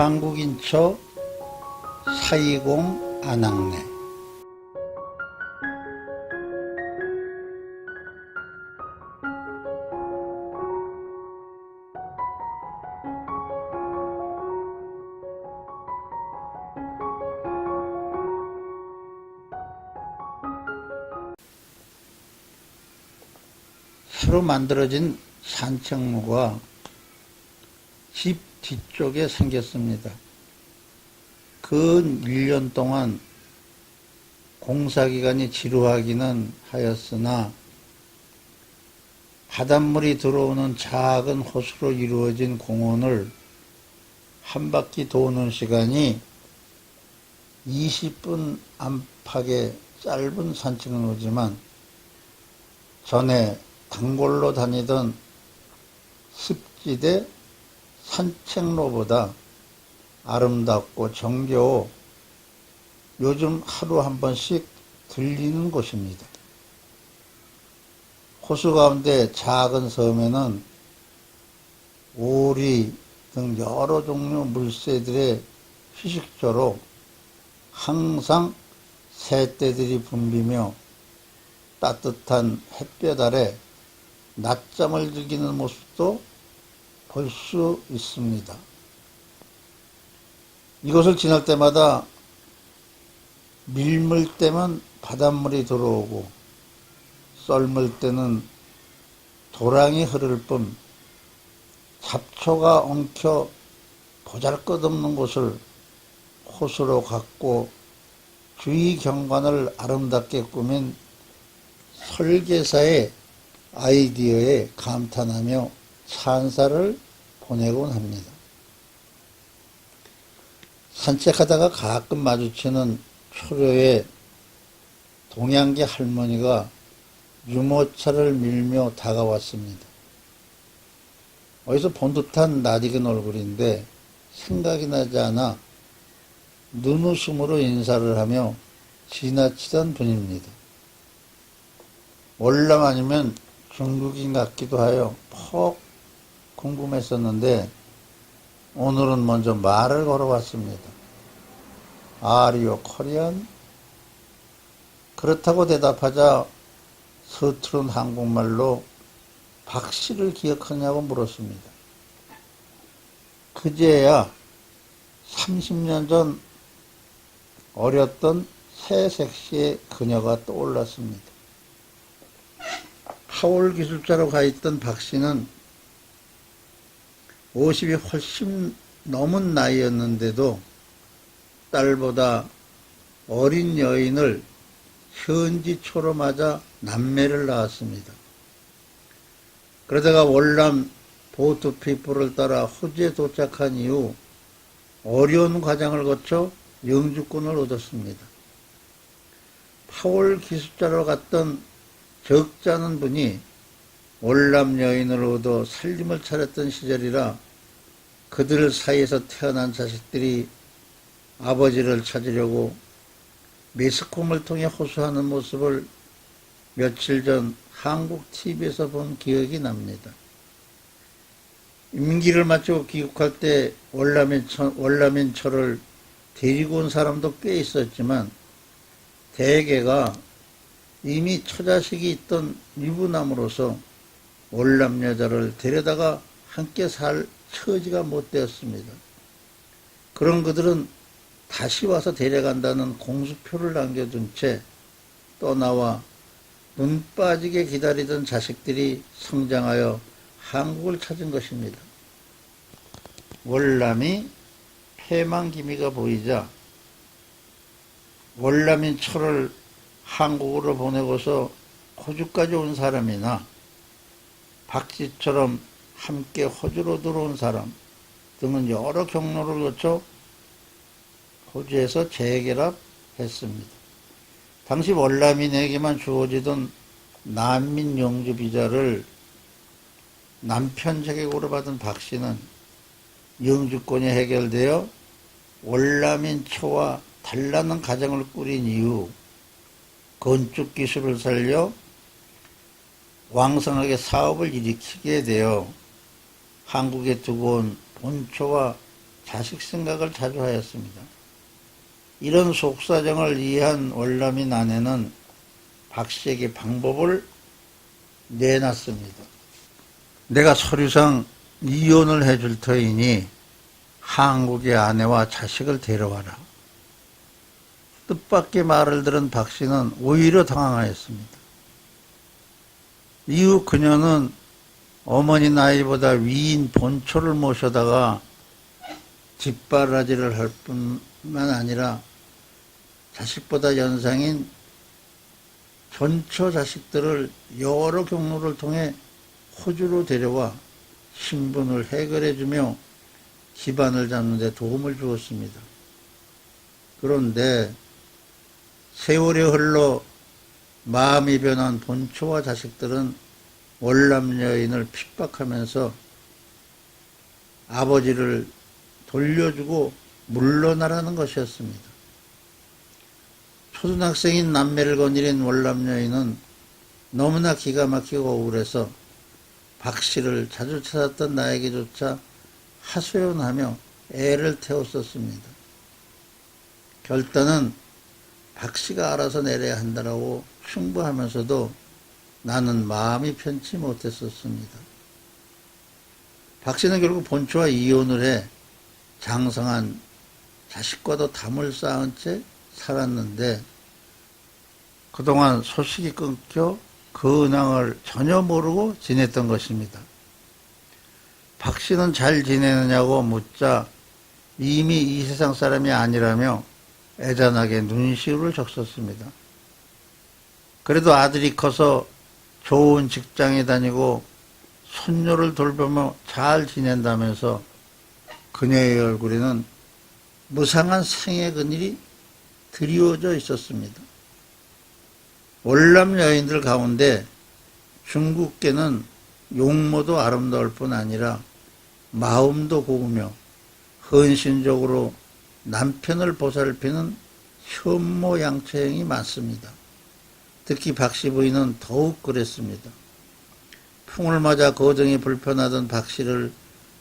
한국인처 사이공 안악내 새로 만들어진 산책로가 집 뒤쪽에 생겼습니다. 근 1년 동안 공사기간이 지루하기는 하였으나 바닷물이 들어오는 작은 호수로 이루어진 공원을 한 바퀴 도는 시간이 20분 안팎의 짧은 산책로지만 전에 단골로 다니던 습지대 산책로보다 아름답고 정겨워 요즘 하루 한 번씩 들리는 곳입니다. 호수 가운데 작은 섬에는 오리 등 여러 종류 물새들의 휴식처로 항상 새떼들이 붐비며 따뜻한 햇볕 아래 낮잠을 즐기는 모습도 볼 수 있습니다. 이곳을 지날 때마다 밀물 때면 바닷물이 들어오고 썰물 때는 도랑이 흐를 뿐 잡초가 엉켜 보잘것없는 곳을 호수로 갖고 주위 경관을 아름답게 꾸민 설계사의 아이디어에 감탄하며 찬사를 보내곤 합니다. 산책하다가 가끔 마주치는 초려의 동양계 할머니가 유모차를 밀며 다가왔습니다. 어디서 본 듯한 낯익은 얼굴인데 생각이 나지 않아 눈웃음으로 인사를 하며 지나치던 분입니다. 월남 아니면 중국인 같기도 하여 퍽 궁금했었는데 오늘은 먼저 말을 걸어봤습니다. 아리오 코리안? 그렇다고 대답하자 서투른 한국말로 박 씨를 기억하냐고 물었습니다. 그제야 30년 전 어렸던 새색 시의 그녀가 떠올랐습니다. 하월 기술자로 가 있던 박 씨는 50이 훨씬 넘은 나이였는데도 딸보다 어린 여인을 현지초로 맞아 남매를 낳았습니다. 그러다가 월남 보트피플을 따라 호주에 도착한 이후 어려운 과정을 거쳐 영주권을 얻었습니다. 파월 기술자로 갔던 적잖은 분이 월남 얻어 살림을 차렸던 시절이라 그들 사이에서 태어난 자식들이 아버지를 찾으려고 매스컴을 통해 호소하는 모습을 며칠 전 한국 TV에서 본 기억이 납니다. 임기를 마치고 귀국할 때 월남인 처, 월남인처를 데리고 온 사람도 꽤 있었지만 대개가 이미 처자식이 있던 유부남으로서 월남 여자를 데려다가 함께 살 처지가 못 되었습니다. 그런 그들은 다시 와서 데려간다는 공수표를 남겨둔 채 떠나와 눈 빠지게 기다리던 자식들이 성장하여 한국을 찾은 것입니다. 월남이 패망기미가 보이자 월남인 철을 한국으로 보내고서 호주까지 온 사람이나 박씨처럼 함께 호주로 들어온 사람 등은 여러 경로를 거쳐 호주에서 재결합했습니다. 당시 월남인에게만 주어지던 난민 영주 비자를 남편 자격으로 받은 박 씨는 영주권이 해결되어 월남인 처와 달라는 가정을 꾸린 이후 건축 기술을 살려 왕성하게 사업을 일으키게 되어 한국에 두고 온 본초와 자식 생각을 자주 하였습니다. 이런 속사정을 이해한 월남인 아내는 박 씨에게 방법을 내놨습니다. 내가 서류상 이혼을 해줄 터이니 한국의 아내와 자식을 데려와라. 뜻밖의 말을 들은 박 씨는 오히려 당황하였습니다. 이후 그녀는 어머니 나이보다 위인 본초를 모셔다가 뒷바라지를 할 뿐만 아니라 자식보다 연상인 전초 자식들을 여러 경로를 통해 호주로 데려와 신분을 해결해주며 기반을 잡는 데 도움을 주었습니다. 그런데 세월이 흘러 마음이 변한 본초와 자식들은 월남 여인을 핍박하면서 아버지를 돌려주고 물러나라는 것이었습니다. 초등학생인 남매를 거느린 월남 여인은 너무나 기가 막히고 억울해서 박 씨를 자주 찾았던 나에게조차 하소연하며 애를 태웠었습니다. 결단은 박 씨가 알아서 내려야 한다라고 충고하면서도 나는 마음이 편치 못했었습니다. 박 씨는 결국 본초와 이혼을 해 장성한 자식과도 담을 쌓은 채 살았는데 그동안 소식이 끊겨 그 근황을 전혀 모르고 지냈던 것입니다. 박 씨는 잘 지내느냐고 묻자 이미 이 세상 사람이 아니라며 애잔하게 눈시울을 적셨습니다. 그래도 아들이 커서 좋은 직장에 다니고 손녀를 돌보며 잘 지낸다면서 그녀의 얼굴에는 무상한 생의 그늘이 드리워져 있었습니다. 월남 여인들 가운데 중국계는 용모도 아름다울 뿐 아니라 마음도 고우며 헌신적으로 남편을 보살피는 현모 양처형이 많습니다. 특히 박씨 부인은 더욱 그랬습니다. 풍을 맞아 거정이 불편하던 박씨를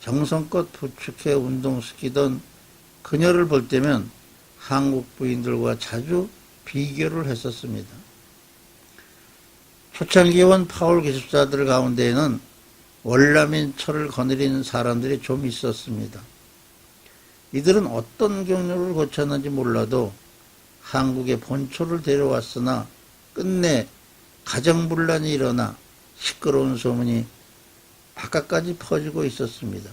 정성껏 부축해 운동시키던 그녀를 볼 때면 한국 부인들과 자주 비교를 했었습니다. 초창기에 온 파울 기술자들 가운데에는 월남인 철을 거느린 사람들이 좀 있었습니다. 이들은 어떤 경로를 거쳤는지 몰라도 한국에 본초를 데려왔으나 끝내 가정분란이 일어나 시끄러운 소문이 바깥까지 퍼지고 있었습니다.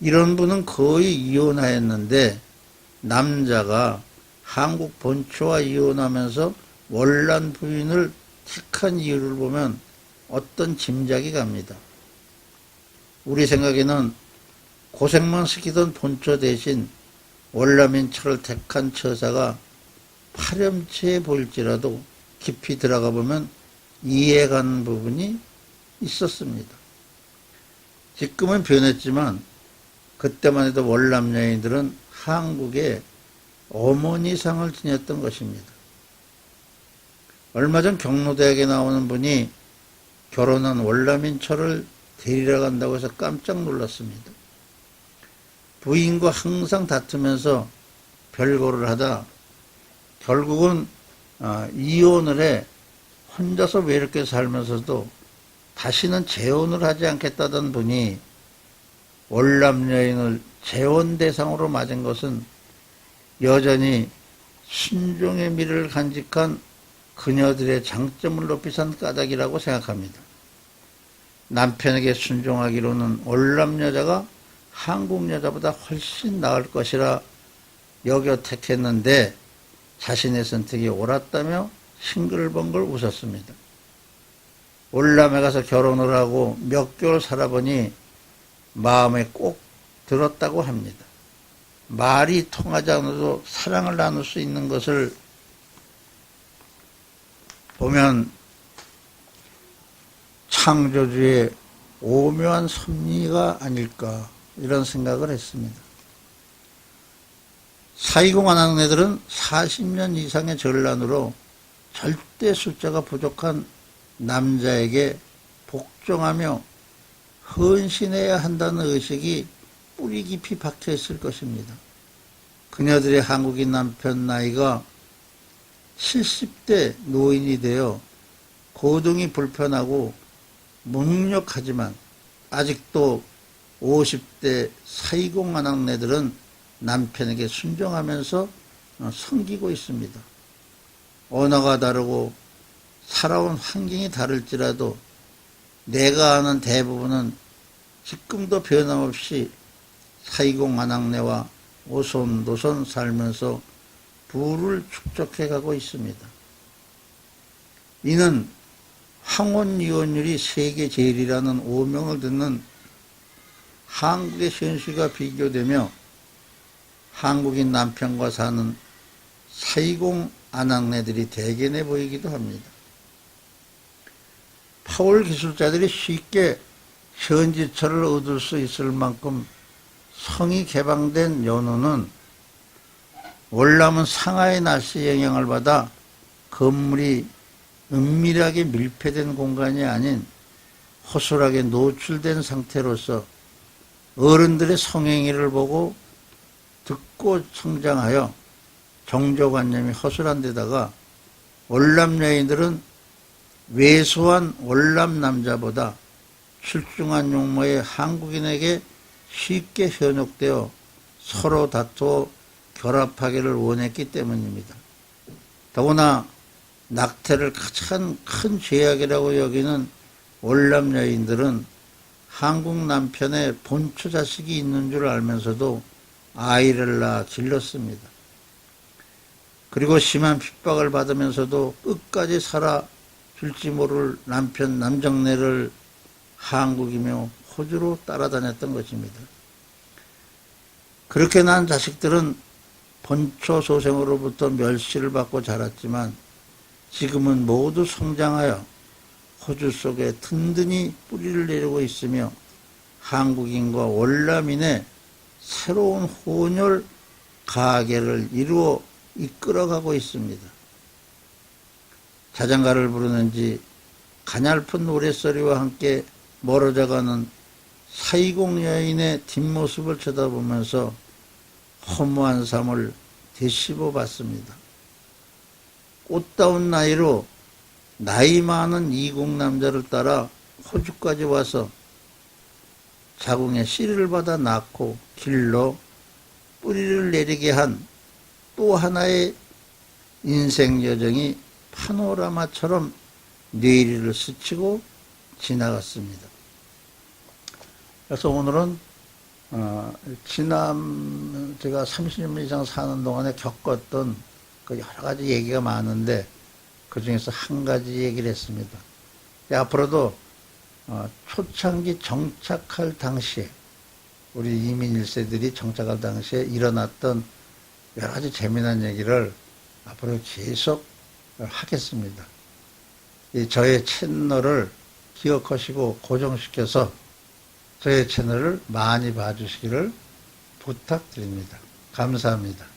이런 분은 거의 이혼하였는데 남자가 한국 본초와 이혼하면서 월란 부인을 택한 이유를 보면 어떤 짐작이 갑니다. 우리 생각에는 고생만 시키던 본초 대신 월남인 철을 택한 처사가 파렴치해 보일지라도 깊이 들어가 보면 이해가는 부분이 있었습니다. 지금은 변했지만 그때만 해도 월남 여인들은 한국의 어머니상을 지녔던 것입니다. 얼마 전 경로대학에 나오는 분이 결혼한 월남인 철을 데리러 간다고 해서 깜짝 놀랐습니다. 부인과 항상 다투면서 별거를 하다 결국은 아, 이혼을 해 혼자서 외롭게 살면서도 다시는 재혼을 하지 않겠다던 분이 월남 여인을 재혼 대상으로 맞은 것은 여전히 순종의 미를 간직한 그녀들의 장점을 높이 산 까닭이라고 생각합니다. 남편에게 순종하기로는 월남 여자가 한국 여자보다 훨씬 나을 것이라 여겨 택했는데 자신의 선택이 옳았다며 싱글벙글 웃었습니다. 월남에 가서 결혼을 하고 몇 개월 살아보니 마음에 꼭 들었다고 합니다. 말이 통하지 않아도 사랑을 나눌 수 있는 것을 보면 창조주의 오묘한 섭리가 아닐까 이런 생각을 했습니다. 사이공하는 애들은 40년 이상의 전란으로 절대 숫자가 부족한 남자에게 복종하며 헌신해야 한다는 의식이 뿌리 깊이 박혀 있을 것입니다. 그녀들의 한국인 남편 나이가 70대 노인이 되어 고등이 불편하고 무능력하지만 아직도 50대 사이공 아낙네들은 남편에게 순종하면서 어, 섬기고 있습니다. 언어가 다르고 살아온 환경이 다를지라도 내가 아는 대부분은 지금도 변함없이 사이공 아낙네와 오손도손 살면서 부를 축적해 가고 있습니다. 이는 황혼 이혼율이 세계 제일이라는 오명을 듣는 한국의 현실과 비교되며 한국인 남편과 사는 사이공 아낙네들이 대견해 보이기도 합니다. 파월 기술자들이 쉽게 현지철을 얻을 수 있을 만큼 성이 개방된 연호는 월남은 상하의 날씨 영향을 받아 건물이 은밀하게 밀폐된 공간이 아닌 허술하게 노출된 상태로서 어른들의 성행위를 보고 듣고 성장하여 정조관념이 허술한 데다가 월남 여인들은 왜소한 월남 남자보다 출중한 용모의 한국인에게 쉽게 현혹되어 서로 다투어 결합하기를 원했기 때문입니다. 더구나 낙태를 가장 큰 죄악이라고 여기는 월남 여인들은 한국 남편의 본처 자식이 있는 줄 알면서도 아이를 낳아 질렀습니다. 그리고 심한 핍박을 받으면서도 끝까지 살아 줄지 모를 남편 남정네를 한국이며 호주로 따라다녔던 것입니다. 그렇게 난 자식들은 본초 소생으로부터 멸시를 받고 자랐지만 지금은 모두 성장하여 호주 속에 든든히 뿌리를 내리고 있으며 한국인과 월남인의 새로운 혼혈 가계를 이루어 이끌어가고 있습니다. 자장가를 부르는지 가냘픈 노랫소리와 함께 멀어져가는 사이공 여인의 뒷모습을 쳐다보면서 허무한 삶을 되씹어 봤습니다. 꽃다운 나이로 나이 많은 이국 남자를 따라 호주까지 와서 자궁에 씨를 받아 낳고 길러 뿌리를 내리게 한 또 하나의 인생 여정이 파노라마처럼 뇌리를 스치고 지나갔습니다. 그래서 오늘은 어, 지난 제가 30년 이상 사는 동안에 겪었던 그 여러 가지 얘기가 많은데 그 중에서 한 가지 얘기를 했습니다. 앞으로도 어, 초창기 정착할 당시에 우리 이민 1세들이 정착할 당시에 일어났던 여러 가지 재미난 얘기를 앞으로 계속 하겠습니다. 이 저의 채널을 기억하시고 고정시켜서 저의 채널을 많이 봐주시기를 부탁드립니다. 감사합니다.